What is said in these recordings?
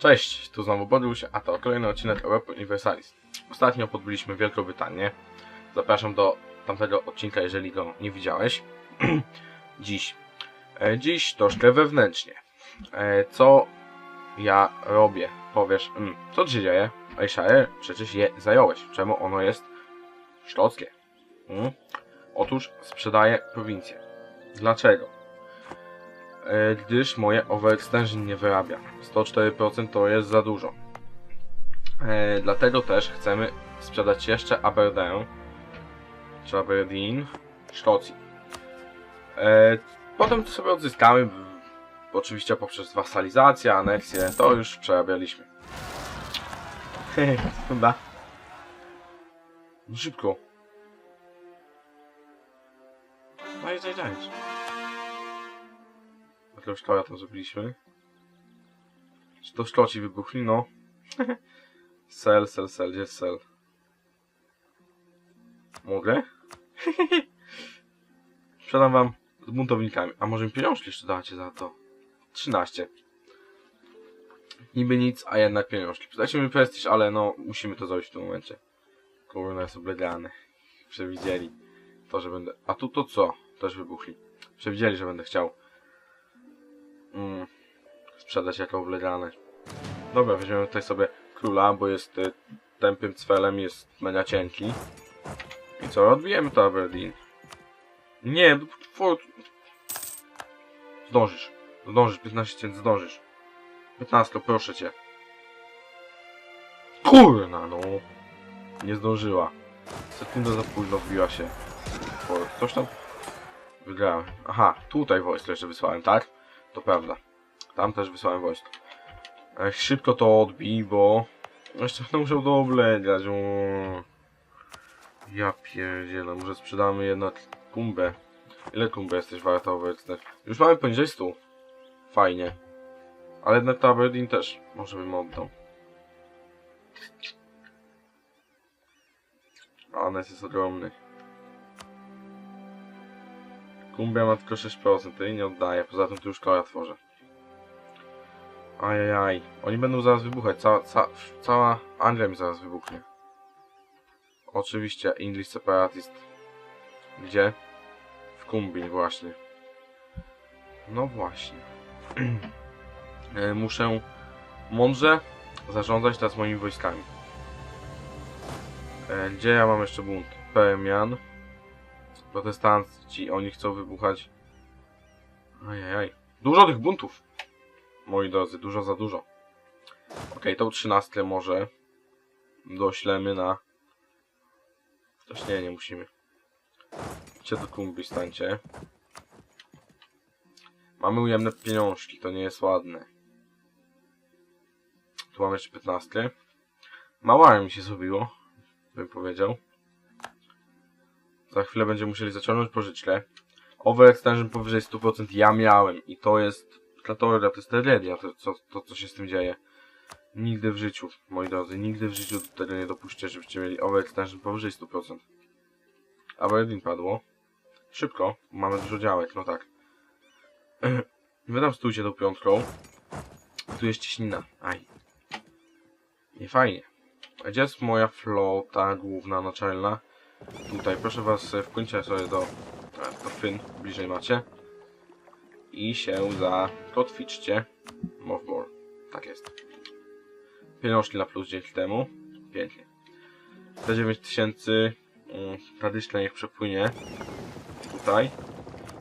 Cześć, tu znowu Bodruś, a to kolejny odcinek Europa Universalis. Ostatnio podbyliśmy Wielką Brytanię. Zapraszam do tamtego odcinka, jeżeli go nie widziałeś. Dziś. E, dziś troszkę wewnętrznie. E, co ja robię? Powiesz, mm, co tu się dzieje? Ejshire, przecież je zająłeś. Czemu ono jest sztockie? Mm? Otóż sprzedaję prowincję. Dlaczego? E, gdyż moje overextension nie wyrabia. 104% to jest za dużo. E, dlatego też chcemy sprzedać jeszcze Aberdeen, czy Aberdeen, Szkocji. E, potem to sobie odzyskamy, oczywiście poprzez wasalizację, aneksję, to już przerabialiśmy. Chyba. No szybko. Daj, daj, daj. Jakiegoś kola tam zrobiliśmy. Czy to szkoci wybuchli? No. sel, sel, sel, gdzie jest sel? Mogę? Sprzedam wam z buntownikami. A może mi pieniążki jeszcze dacie za to? 13. Niby nic, a jednak pieniążki. Dajcie mi prestiż, ale no, musimy to zrobić w tym momencie. Kurna, jest oblegany. Przewidzieli to, że będę... A tu to co? Też wybuchli. Przewidzieli, że będę chciał mm, sprzedać jako wlegane. Dobra, weźmiemy tutaj sobie króla, bo jest y, tępym cwelem, jest mega cienki. I co, odbijemy to Aberdeen. Nie, b- fort... Zdążysz. Zdążysz, 15 tysięcy, zdążysz. 15, proszę cię. Kurna, no. Nie zdążyła. Sekunda za późno wbiła się. Fort. Coś tam... Wygrałem. Aha, tutaj wojsko jeszcze wysłałem, tak? To prawda. Tam też wysłałem wojsko. Szybko to odbij, bo... Jeszcze będę musiał do oblegać. O... Ja pierdzielę, może sprzedamy jednak kumbę. Ile kumbę jesteś warta obecnie? Już mamy poniżej 100. Fajnie. Ale jednak to Aberdeen też może bym oddał. A jest ogromny. Kumbia ma tylko 6%, to jej nie oddaję, poza tym tu już koła tworzę. Ajajaj, oni będą zaraz wybuchać, cała, ca, cała Anglia mi zaraz wybuchnie. Oczywiście, English Separatist. Gdzie? W Kumbi właśnie. No właśnie. E, Muszę mądrze zarządzać teraz moimi wojskami. E, Gdzie ja mam jeszcze bunt? Permian. Protestanci, oni chcą wybuchać. Ajajaj. Dużo tych buntów. Moi drodzy, dużo za dużo. Okej, tą trzynastkę może doślemy na... Też nie, nie musimy. Idźcie do Kumbi, stańcie. Mamy ujemne pieniążki, to nie jest ładne. Tu mamy jeszcze 15. Mała mi się zrobiło, bym powiedział. Za chwilę będziemy musieli zaciągnąć pożyczkę. Overextension powyżej 100% ja miałem i to jest Klatoria, to jest tragedia, to, co, to co się z tym dzieje. Nigdy w życiu, moi drodzy, nigdy w życiu tego nie dopuśćcie, żebyście mieli overextension powyżej 100%. Aberdeen padło. Szybko, mamy dużo działek, no tak. Wy tam stójcie tą piątką. Tu jest ciśnina. Aj. Nie fajnie. A Gdzie jest moja flota główna, naczelna? Tutaj, proszę was, e, wpłyńcie sobie do, e, do Fyn, bliżej macie. I się zakotwiczcie. Mothball. Tak jest. Pieniążki na plus dzięki temu. Pięknie. Te 9000 mm, tradycznie niech przepłynie. Tutaj.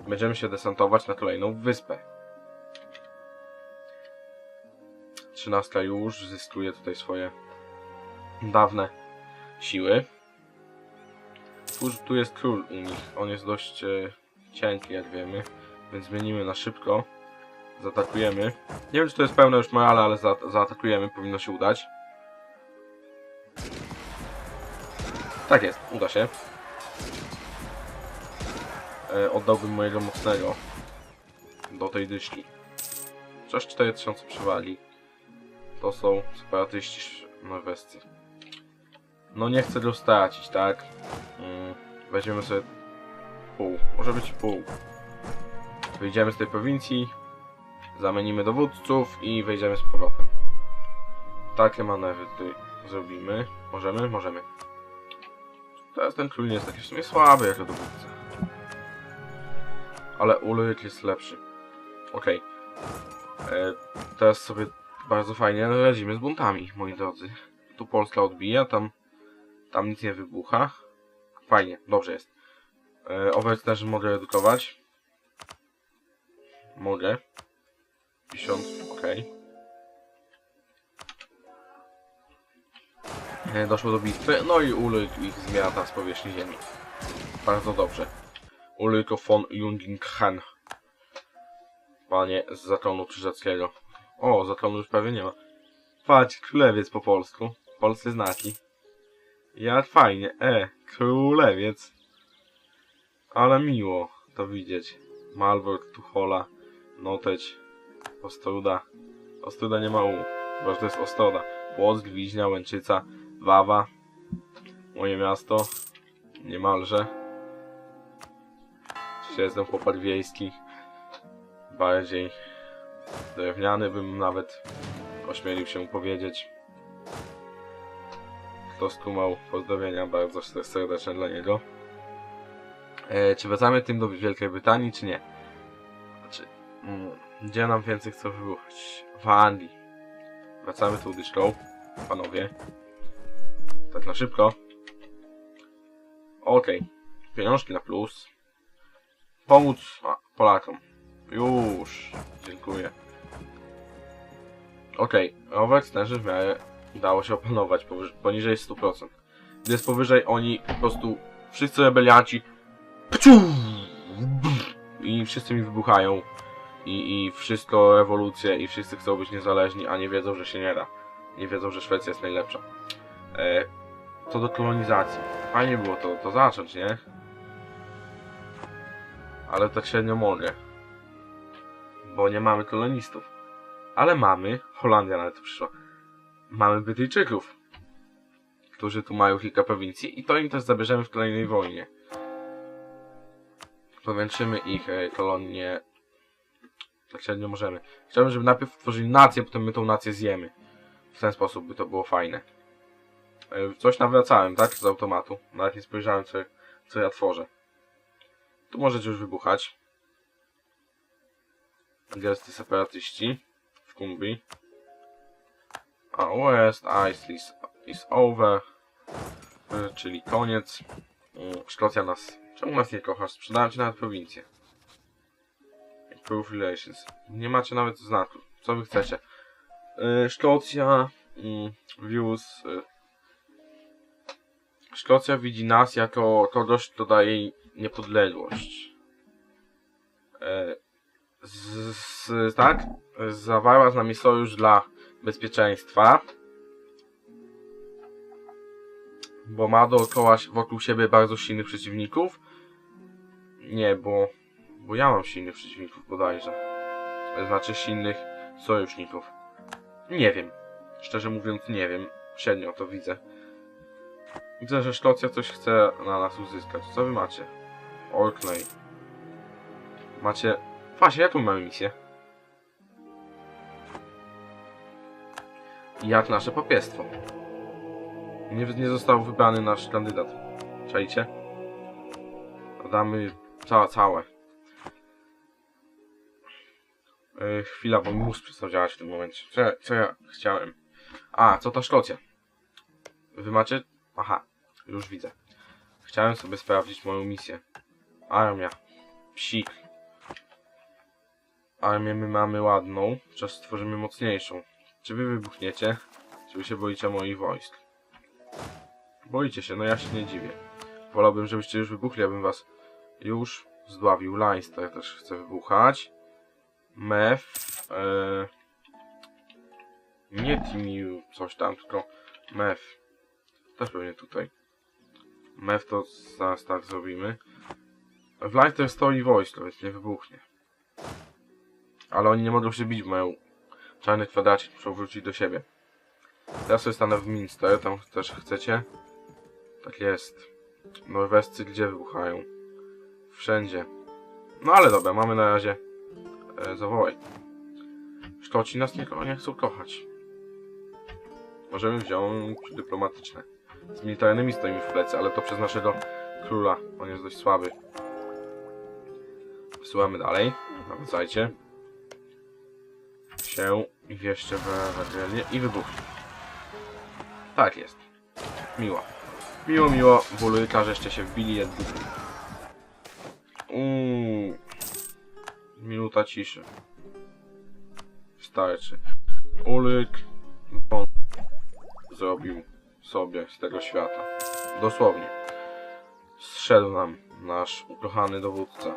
Będziemy się desantować na kolejną wyspę. 13 już zyskuje tutaj swoje dawne siły. Tu, jest król u nich. On jest dość e, cienki, jak wiemy. Więc zmienimy na szybko. Zaatakujemy. Nie wiem, czy to jest pełne już morale, ale za, zaatakujemy. Powinno się udać. Tak jest, uda się. E, oddałbym mojego mocnego do tej dyszki. Coś 4000 przewagi. To są separatyści norwescy. No nie chcę go stracić, tak? Mm, weźmiemy sobie pół. Może być pół. Wyjdziemy z tej prowincji, zamienimy dowódców i wejdziemy z powrotem. takie manewry tutaj zrobimy. Możemy? Możemy. Teraz ten król nie jest taki w sumie słaby jako dowódca. Ale Ulryk jest lepszy. Okej. E, Teraz sobie bardzo fajnie radzimy z buntami, moi drodzy. Tu Polska odbija, tam, tam nic nie wybucha. Fajnie, dobrze jest. E, Overt też mogę redukować. Mogę. 50, okej. E, Doszło do bitwy, no i Ulryk ich zmiata z powierzchni ziemi. Bardzo dobrze. Ulryko von Jungingen. Panie z zaklonu krzyżackiego. O, zaklonu już prawie nie ma. Patrz, królewiec po polsku. Polscy znaki. Jak fajnie. E, królewiec. Ale miło to widzieć. Malbork, Tuchola, Noteć, Ostruda. Ostruda nie ma U, bo to jest Ostroda. Płock, Wiźnia, Łęczyca, Wawa. Moje miasto. Niemalże. Jeszcze jestem chłopak wiejski. Bardziej drewniany bym nawet ośmielił się powiedzieć. Kto skumał pozdrowienia bardzo serdeczne dla niego. E, czy wracamy tym do Wielkiej Brytanii, czy nie? Znaczy, mm, gdzie nam więcej chce wybuchać? W Anglii. Wracamy tu dyszką, panowie. Tak na szybko. Okej. Pieniążki na plus. Pomóc a, Polakom. Już. Dziękuję. Okej. Okay. Extension w miarę udało się opanować powyż- poniżej 100%. Gdy jest powyżej, oni po prostu wszyscy rebelianci! I wszyscy mi wybuchają. I, I wszystko rewolucje i wszyscy chcą być niezależni, a nie wiedzą, że się nie da. Nie wiedzą, że Szwecja jest najlepsza. E, co do kolonizacji. Fajnie było to, to zacząć, nie? Ale tak średnio mogę. Bo nie mamy kolonistów. Ale mamy, Holandia nawet przyszła, mamy Brytyjczyków, którzy tu mają kilka prowincji i to im też zabierzemy w kolejnej wojnie powiększymy ich e, kolonie. Tak średnio możemy. Chciałbym, żeby najpierw tworzyli nację, potem my tą nację zjemy. W ten sposób by to było fajne. E, Coś nawracałem, tak? Z automatu. Nawet nie spojrzałem, co, co ja tworzę. Tu możecie już wybuchać. Gesty separatyści w Kumbi. A West Ice is, is over. E, Czyli koniec. Mm, Szkocja nas Czemu nas nie kochasz? Sprzedałem ci nawet prowincję. Relations. Nie macie nawet znaków. Co wy chcecie? Yy, Szkocja... Yy, views... Szkocja widzi nas jako kogoś, kto daje jej niepodległość. Z, z, tak? Zawarła z nami sojusz dla bezpieczeństwa. Bo ma dookoła wokół siebie bardzo silnych przeciwników. Nie, bo... Bo ja mam silnych przeciwników bodajże. Znaczy silnych sojuszników. Nie wiem. Szczerze mówiąc nie wiem. Średnio to widzę. Widzę, że Szkocja coś chce na nas uzyskać. Co wy macie? Orkney. Macie... Właśnie, jaką mamy misję? Jak nasze papiestwo. Nie, nie został wybrany nasz kandydat. Czajcie? Dodamy całe, całe. Yy, chwila, bo mi mózg przestał działać w tym momencie. Co, ja- co ja chciałem? A, co ta Szkocja? Wy macie? Aha, już widzę. Chciałem sobie sprawdzić moją misję. Armia. Psik. Armię my mamy ładną. Czas stworzymy mocniejszą. Czy wy wybuchniecie? Czy wy się boicie moich wojsk? Boicie się, no ja się nie dziwię. Wolałbym, żebyście już wybuchli, abym was już zdławił. Leinster też chce wybuchać. Mef. E... Nie Timiu, coś tam, tylko Mef. Też pewnie tutaj. Mef to zaraz tak zrobimy. W Leinster stoi wojsko, więc nie wybuchnie. Ale oni nie mogą się bić, bo mają czarny kwadracik, muszą wrócić do siebie. Teraz sobie stanę w Minster, tam też chcecie. Tak jest. Norwescy gdzie wybuchają? Wszędzie. No ale dobra, mamy na razie e, zawołaj. Szkoci nas nie, nie chcą kochać. możemy wziąć dyplomatyczne. Z militarnymi stoimy w plecy, ale to przez naszego króla. On jest dość słaby. Wysyłamy dalej. Nawracajcie. Się i wierzcie w Ewangelię i wybuchli. Tak jest. Miło. Miło, miło. Bólujka, żeście się wbili duchu. Uuu. Minuta ciszy. Starczy. Ulyk on zrobił sobie z tego świata. Dosłownie. Zszedł nam nasz ukochany dowódca.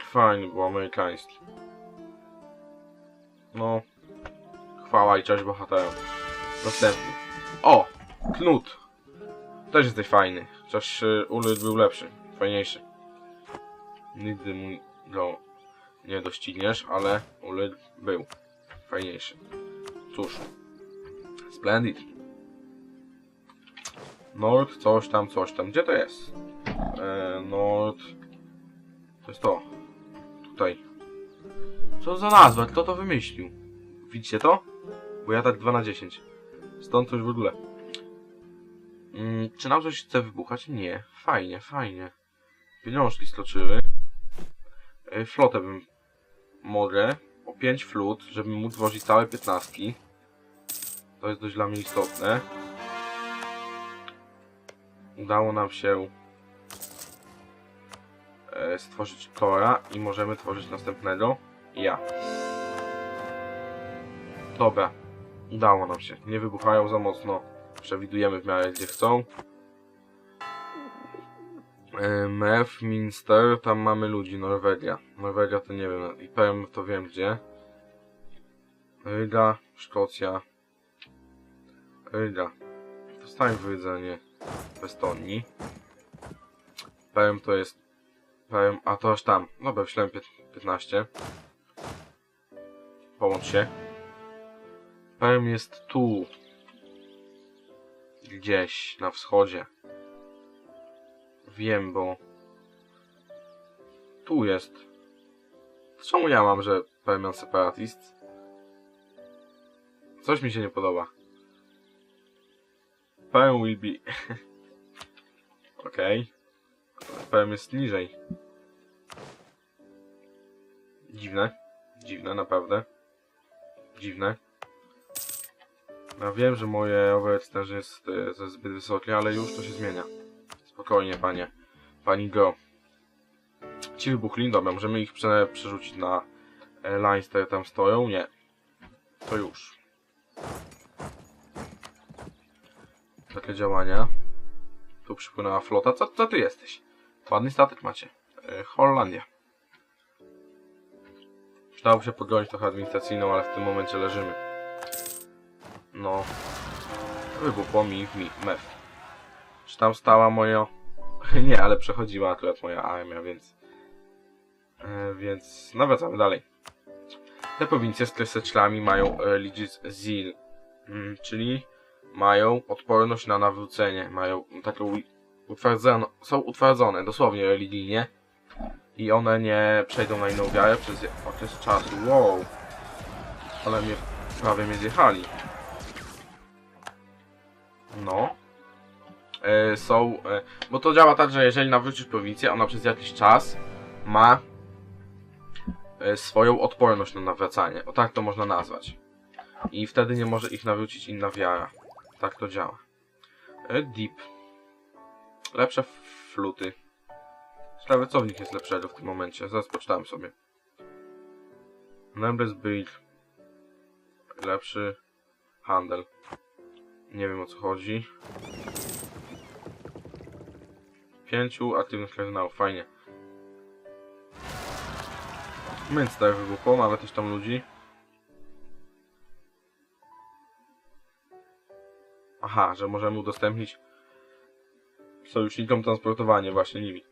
Fajny był amerykański. No. Chwała i cześć bohaterom. Następny. O! Knut! Też jesteś fajny. Chociaż y, Ulyk był lepszy. Fajniejszy. Nigdy mu go nie dościgniesz, ale Ulyk był fajniejszy. Cóż. Splendid. Nord, coś tam, coś tam. Gdzie to jest? E, Nord. To jest to. Tutaj. Co za nazwa? Kto to wymyślił? Widzicie to? Bo ja tak 2 na 10. Stąd coś w ogóle. Mm, czy nam coś chce wybuchać? Nie. Fajnie, fajnie. Pieniążki skoczyły. E, flotę bym... Mogę. O 5 flut, żeby móc wozić całe 15. To jest dość dla mnie istotne. Udało nam się e, stworzyć Tora i możemy tworzyć następnego. Ja. Dobra. Udało nam się. Nie wybuchają za mocno. Przewidujemy w miarę gdzie chcą. Mef, Minster, tam mamy ludzi, Norwegia. Norwegia to nie wiem, i powiem to wiem gdzie. Ryga, Szkocja. Ryga. Dostałem wyjedzenie w Estonii. Powiem to jest... Powiem, a to aż tam. Dobra, wyślemy pię- 15. Połącz się. Powiem jest tu. Gdzieś na wschodzie. Wiem, bo... Tu jest. Czemu ja mam, że Permian Separatist? Coś mi się nie podoba. PM will be... Okej. Okay. PM jest niżej. Dziwne. Dziwne, naprawdę. Dziwne. Ja wiem, że moje overextension jest, e, jest zbyt wysokie, ale już to się zmienia. Spokojnie, panie. Pani Go. Ci wybuchli, dobra, możemy ich prze, przerzucić na lines, które tam stoją? Nie. To już. Takie działania. Tu przypłynęła flota. Co, co ty jesteś? Ładny statek macie. E, Holandia. Przydałoby się podgonić trochę administracyjną, ale w tym momencie leżymy. No. Wybuchło mi, mi mef. Czy tam stała moja... Nie, ale przechodziła akurat moja armia, więc... E, więc... No wracamy dalej. Te prowincje z kreseczlami mają Religious Zeal, mm, czyli mają odporność na nawrócenie, mają taką utwardzoną, są utwardzone dosłownie religijnie i one nie przejdą na inną wiarę przez okres czasu. Wow! Ale mnie prawie mnie zjechali. No. E, są, e, bo to działa tak, że jeżeli nawrócisz prowincję, ona przez jakiś czas ma e, swoją odporność na nawracanie. O tak to można nazwać. I wtedy nie może ich nawrócić inna wiara. Tak to działa. Deep. Lepsze fluty. Szlawecownik jest lepszego w tym momencie. Zaraz poczytałem sobie. Nebles Build. Lepszy handel. Nie wiem o co chodzi. Pięciu aktywnych kardynałów, fajnie. Münster wybuchło, mamy też tam ludzi. Aha, że możemy udostępnić sojusznikom transportowanie właśnie nimi.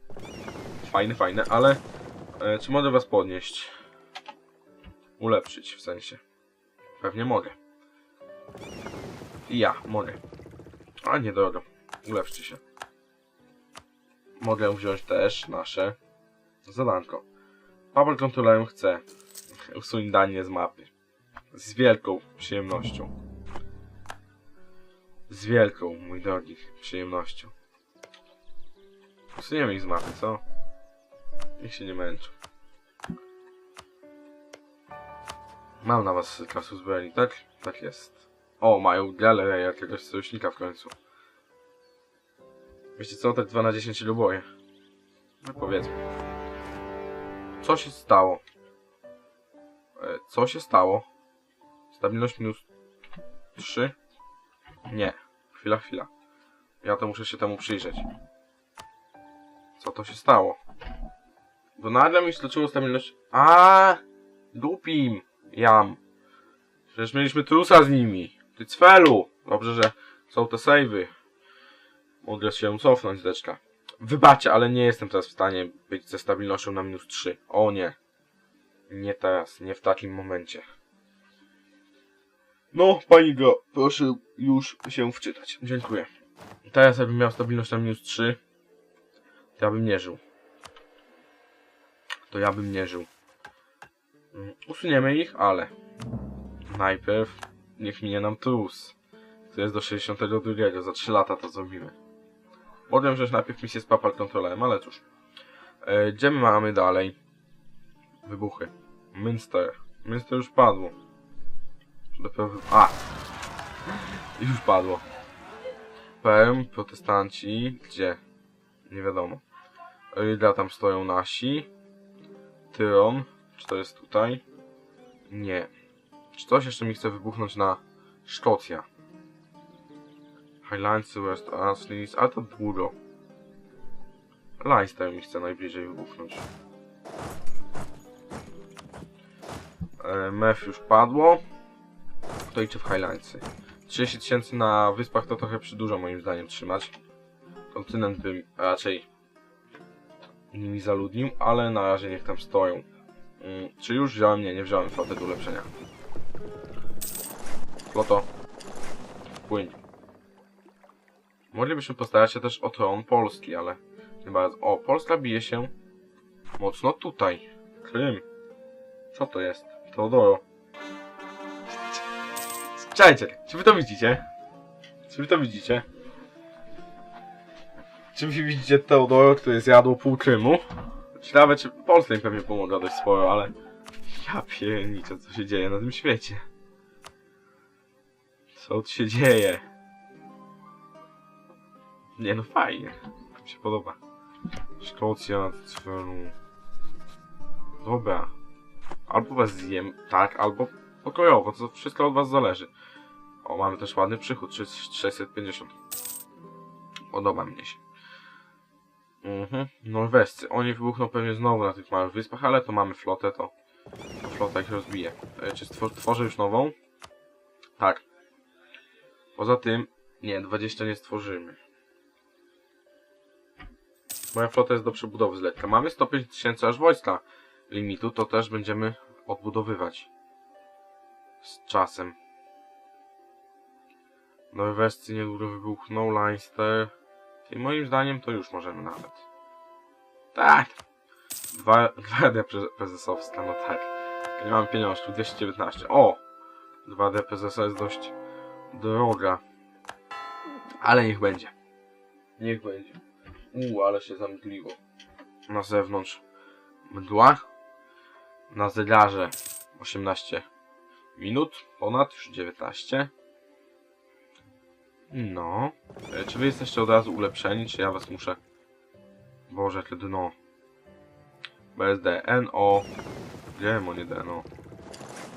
Fajne, fajne, ale e, czy mogę was podnieść? Ulepszyć w sensie. Pewnie mogę. Ja mogę. A nie drogo. Ulepszcie się. Mogę wziąć też nasze zadanko. Paweł kontrolerem chce usunąć danie z mapy. Z wielką przyjemnością. Z wielką, mój drogi, przyjemnością. Usuniemy ich z mapy, co? Niech się nie męczą. Mam na was klasy uzbrojeni, tak? Tak jest. O, mają galerię jakiegoś sojusznika w końcu. Wiecie co, tak 2 na 10 luboje. No powiedzmy. Co się stało? E, Co się stało? Stabilność minus 3? Nie. Chwila, chwila. Ja to muszę się temu przyjrzeć. Co to się stało? Bo nagle mi skoczyło stabilność... A, Dupim! Jam. Przecież mieliśmy trusa z nimi. Ty cfelu! Dobrze, że są te savey. Mogę się cofnąć, deczka. Wybaczcie, ale nie jestem teraz w stanie być ze stabilnością na minus 3. O nie. Nie teraz, nie w takim momencie. No, pani go, proszę już się wczytać. Dziękuję. Teraz jakbym miał stabilność na minus 3, to ja bym nie żył. To ja bym nie żył. Mm, Usuniemy ich, ale najpierw niech minie nam trus. To jest do 62, za 3 lata to zrobimy. Mogłem wziąć najpierw misję z papal kontrolerem, ale cóż. E, gdzie my mamy dalej? Wybuchy. Münster. Münster już padło. Dopiero. A! Już padło. Perm, protestanci, gdzie? Nie wiadomo. Rydla tam stoją nasi. Tyron, czy to jest tutaj? Nie. Czy coś jeszcze mi chce wybuchnąć na Szkocja? Highlands, West Asleys, ale to długo. Leinster mi chce najbliżej wybuchnąć. E, Mef już padło. To idzie w Highlandsy. 30 tysięcy na wyspach to trochę przydłużo moim zdaniem trzymać. Kontynent bym raczej nimi zaludnił, ale na razie niech tam stoją. Mm, czy już wziąłem? Nie, nie wziąłem floty do ulepszenia. Floto. Płyń. Moglibyśmy postarać się też o tron Polski, ale nie bardzo. O, Polska bije się mocno tutaj. Krym. Co to jest? Teodoro. Czekajcie, czy wy to widzicie? Czy wy to widzicie? Czy wy widzicie Teodoro, który zjadł pół Krymu? Ciekawe, czy Polska im pewnie pomogła dość sporo, ale... Ja pierniczę, co się dzieje na tym świecie. Co tu się dzieje? Nie no, fajnie. Mi się podoba. Szkocja, Cfelu. Dobra. Albo was zjem, tak, albo pokojowo, to wszystko od was zależy. O, mamy też ładny przychód, 650. Podoba mi się. Mhm, Norwescy. Oni wybuchną pewnie znowu na tych małych wyspach, ale to mamy flotę, to, flota ich rozbije. E, czy stwor już nową? Tak. Poza tym, nie, 20 nie stworzymy. Moja flota jest do przebudowy z. Mamy 105 tysięcy aż wojska limitu, to też będziemy odbudowywać. Z czasem. Norwescy niedługo wybuchną, Leinster. Moim zdaniem to już możemy nawet. Tak! Dwa, pre prezesowska, no tak. Nie mam pieniążków, 219. O! 2D prezesa jest dość droga. Ale niech będzie. Niech będzie. Uuu, ale się zamgliło. Na zewnątrz mgła. Na zegarze 18 minut, ponad już 19. No. E, Czy wy jesteście od razu ulepszeni, czy ja was muszę... Boże, jakie dno. BSD, NO... Wiem, nie DNO.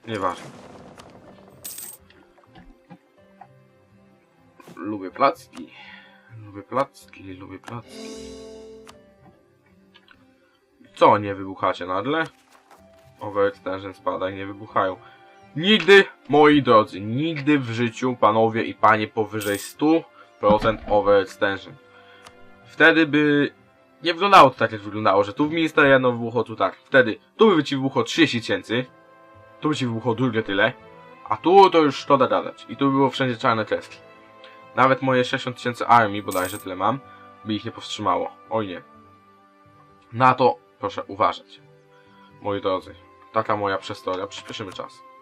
Nieważne. Lubię placki. Lubię placki, lubię placki. Co, nie wybuchacie nagle? Overextension spada i nie wybuchają. Nigdy, moi drodzy, nigdy w życiu, panowie i panie, powyżej 100% overextension. Wtedy by nie wyglądało to tak, jak wyglądało, że tu w minister jedno wybuchło, tu tak. Wtedy tu by ci wybuchło 30 tysięcy, tu by ci wybuchło drugie tyle, a tu to już szkoda gadać. I tu by było wszędzie czarne kreski. Nawet moje 60 tysięcy armii, bodajże tyle mam, by ich nie powstrzymało. Oj nie. Na to proszę uważać. Moi drodzy, taka moja przestoria. Przyspieszymy czas.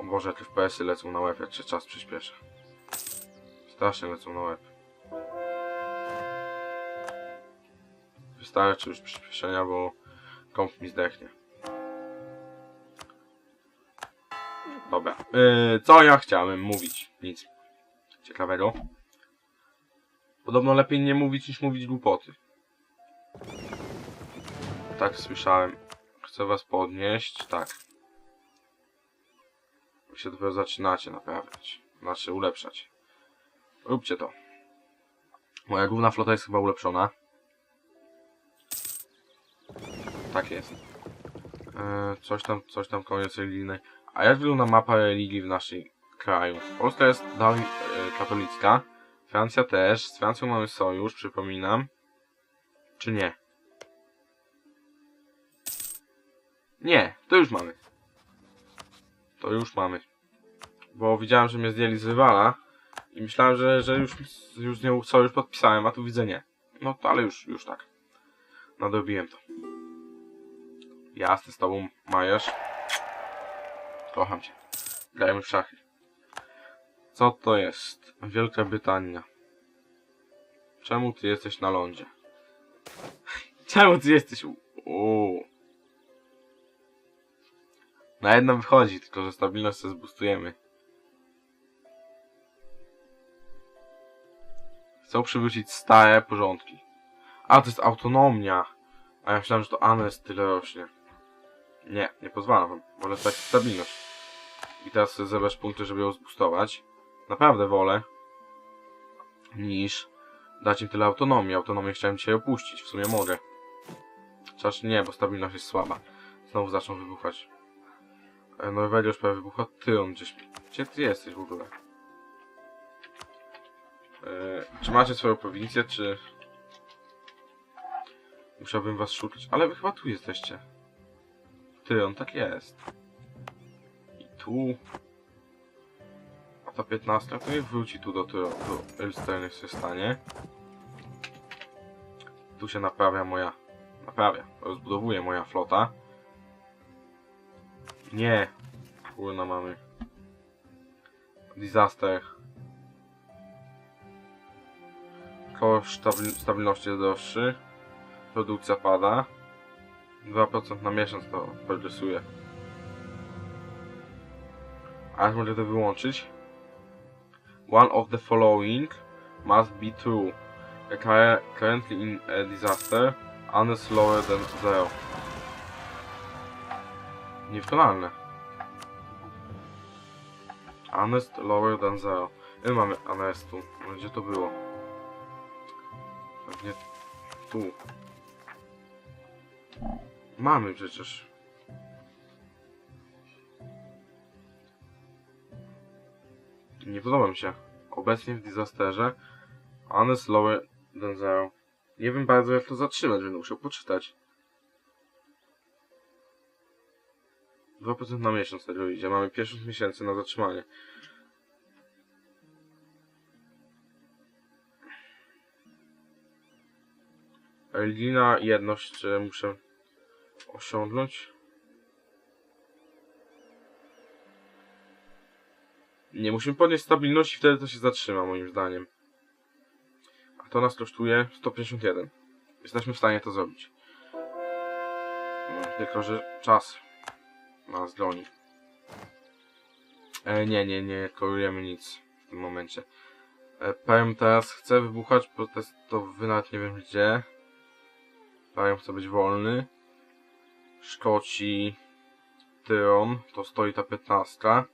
O Boże, jakie FPS-y lecą na łeb, jak się czas przyspiesza. Strasznie lecą na łeb. Wystarczy już przyspieszenia, bo komp mi zdechnie. Dobra. Yy, co ja chciałem mówić? Nic. Ciekawego. Podobno lepiej nie mówić niż mówić głupoty. Tak słyszałem. Chcę was podnieść. Tak. Wy się dopiero zaczynacie naprawiać. Znaczy ulepszać. Róbcie to. Moja główna flota jest chyba ulepszona. Tak jest. Eee, coś tam, coś tam koniec religijnej. A jak wygląda mapa religii w naszym kraju? Polska jest dalej e, katolicka. Francja też. Z Francją mamy sojusz, przypominam. Czy nie? Nie, to już mamy. To już mamy. Bo widziałem, że mnie zdjęli z rywala i myślałem, że, że już, już z nią sojusz podpisałem, a tu widzę nie. No to ale już, już tak. Nadrobiłem to. Jasne z tobą, Majerz. Kocham cię. Grajmy w szachy. Co to jest? Wielka Brytania. Czemu ty jesteś na lądzie? Czemu ty jesteś u... Na jedno wychodzi, tylko że stabilność sobie zbustujemy. Chcą przywrócić stare porządki. A, to jest autonomia. A ja myślałem, że to Anes tyle rośnie. Nie, nie pozwalam wam. Wolę stać stabilność. I teraz sobie zebrać punkty, żeby ją zbustować. Naprawdę wolę. Niż dać im tyle autonomii. Autonomię chciałem dzisiaj opuścić. W sumie mogę. Chociaż nie, bo stabilność jest słaba. Znowu zaczną wybuchać. E, Norwegia już prawie wybuchła. Ty on gdzieś... Gdzie ty jesteś w ogóle? E, czy macie swoją prowincję, czy... Musiałbym was szukać. Ale wy chyba tu jesteście. Ty, on tak jest. I tu. A ta 15 to niech wróci tu do, do, do Elster, niech się stanie. Tu się naprawia moja... Naprawia. Rozbudowuje moja flota. Nie. Kurna mamy. Disaster. Koszt stabil stabilności jest droższy. Produkcja pada. 2% na miesiąc to progresuje. A jak mogę to wyłączyć? One of the following must be true. Currently in a disaster, honest lower than zero. Niewykonalne. Honest lower than zero. Ile mamy honestu? Gdzie to było? Pewnie tu. Mamy przecież. Nie podoba mi się. Obecnie w disasterze honest lower than zero. Nie wiem bardzo jak to zatrzymać, będę musiał poczytać. 2% na miesiąc tego idzie. Mamy 5 miesięcy na zatrzymanie. Religijna jedność muszę osiągnąć. Nie, musimy podnieść stabilność i wtedy to się zatrzyma moim zdaniem. A to nas kosztuje 151. Jesteśmy w stanie to zrobić. Tylko, że czas nas goni. E, nie, nie, nie korujemy nic w tym momencie. E, teraz, chcę wybuchać protestowy, nawet nie wiem gdzie. Powiem, chce być wolny. Szkoci Tyron, to stoi ta 15.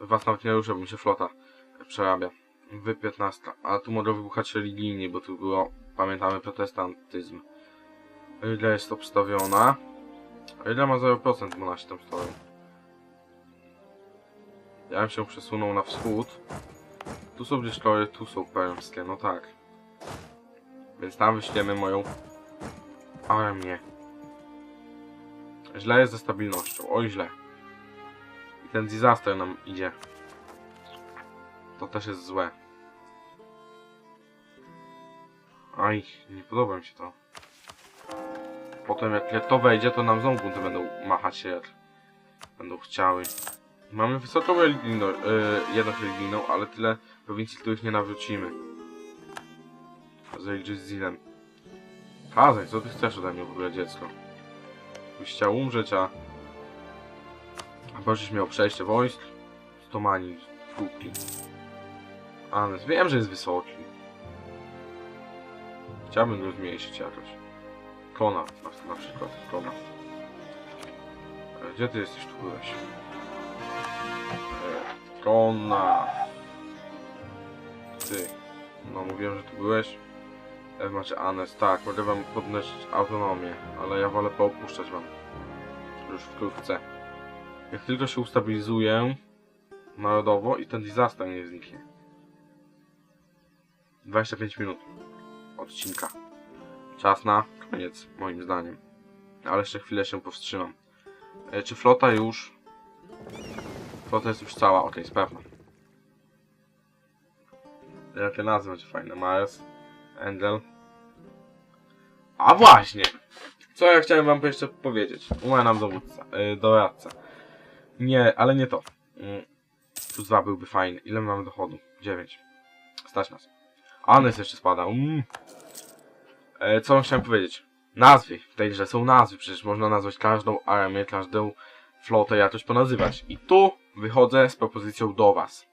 Was nawet nie ruszę, bo mi się flota przerabia. Wy 15. Ale tu mogę wybuchać religijnie, bo tu było, pamiętamy, protestantyzm. Ile jest obstawiona? A ile ma 0%, bo nasi tam stoją? Ja bym się przesunął na wschód. Tu są gdzieś szkoły, tu są permskie, no tak. Więc tam wyślemy moją armię. Źle jest ze stabilnością, oj źle. I ten disaster nam idzie. To też jest złe. Aj, nie podoba mi się to. Potem jak, to wejdzie, to nam znowu bunty będą machać się jak będą chciały. Mamy wysoką religijną, e, jedność religijną, ale tyle prowincji, których nie nawrócimy. Z Religious Zealem. Kazań, co ty chcesz ode mnie w ogóle, dziecko? Byś chciał umrzeć, a... A będziesz miał przejście wojsk? Stomani, kubki. Anes, wiem, że jest wysoki. Chciałbym go zmniejszyć jakoś. Kona, na, na przykład, Kona. E, Gdzie ty jesteś, tu byłeś? E, Kona. Ty. No, mówiłem, że tu byłeś. E, Macie Anes, tak, mogę wam podnosić autonomię, ale ja wolę poopuszczać wam. Już wkrótce. Jak tylko się ustabilizuję narodowo i ten disaster nie zniknie. 25 minut odcinka. Czas na koniec, moim zdaniem. Ale jeszcze chwilę się powstrzymam. E, czy flota już... Flota jest już cała, okej, okay, pewna. Jakie nazwy macie fajne? Mars, Angel. A właśnie! Co ja chciałem wam jeszcze powiedzieć? Umarł nam dowódca, yy, doradca. Nie, ale nie to. Yy, plus dwa byłby fajny. Ile my mamy dochodu? 9. Stać nas. Anes jeszcze spada. Mm. E, co chciałem powiedzieć? Nazwy w tej grze są nazwy. Przecież można nazwać każdą armię, każdą flotę jakoś ponazywać. I tu wychodzę z propozycją do was.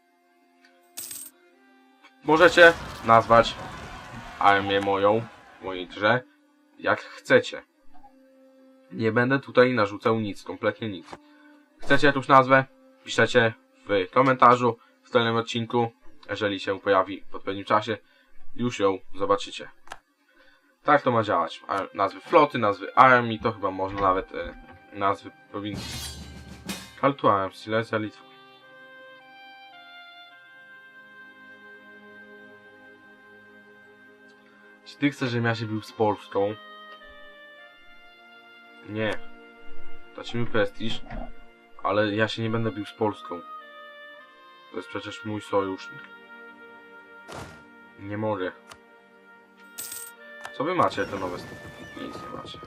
Możecie nazwać armię moją, mojej grze, jak chcecie. Nie będę tutaj narzucał nic, kompletnie nic. Chcecie jakąś nazwę? Piszecie w komentarzu w kolejnym odcinku. Jeżeli się pojawi w odpowiednim czasie, już ją zobaczycie. Tak to ma działać. A nazwy floty, nazwy armii, to chyba można nawet e, nazwy prowincji. Kaltuarem, Silesia, Litwa. Czy ty chcesz, żebym ja się bił z Polską? Nie. Tracimy prestiż, ale ja się nie będę bił z Polską. To jest przecież mój sojusznik. Nie mogę. Co wy macie te nowe stopy? Nic nie macie.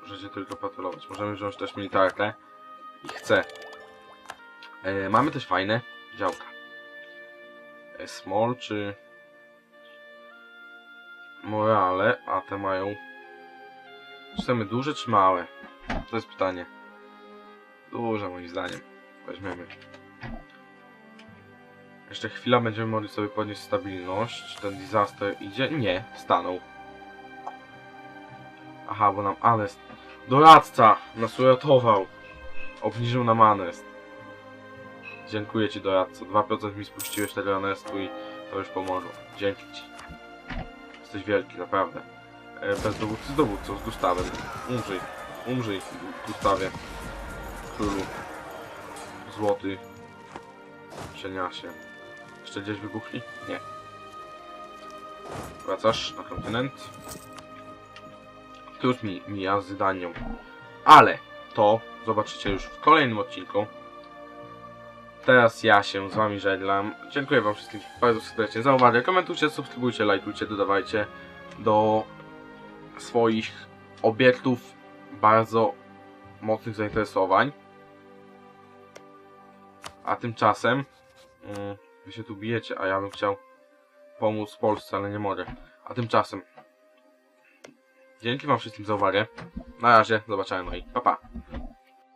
Możecie tylko patulować. Możemy wziąć też militarkę. I chcę. E, mamy też fajne działka. E, small czy... Morale, a te mają... Chcemy duże czy małe? To jest pytanie. Duże moim zdaniem. Weźmiemy. Jeszcze chwila będziemy mogli sobie podnieść stabilność. Ten disaster idzie? Nie, stanął. Aha, bo nam Anest. Doradca nas uratował. Obniżył nam Anest. Dziękuję ci doradco. 2% mi spuściłeś tego Anestu i to już pomogło. Dzięki ci. Jesteś wielki, naprawdę. E, bez dowódcy z dowódcą, z Gustawem. Umrzyj. Umrzyj, Gustawie. Królu. Złoty. Cieniasie. Jeszcze gdzieś wybuchli? Nie. Wracasz na kontynent. To już mi mija z Danią. Ale to zobaczycie już w kolejnym odcinku. Teraz ja się z wami żeglam. Dziękuję wam wszystkim bardzo serdecznie za uwagę. Komentujcie, subskrybujcie, lajkujcie, dodawajcie do swoich obiektów bardzo mocnych zainteresowań. A tymczasem mm, wy się tu bijecie, a ja bym chciał pomóc Polsce, ale nie mogę. A tymczasem dzięki wam wszystkim za uwagę. Na razie, zobaczenia, no i pa pa.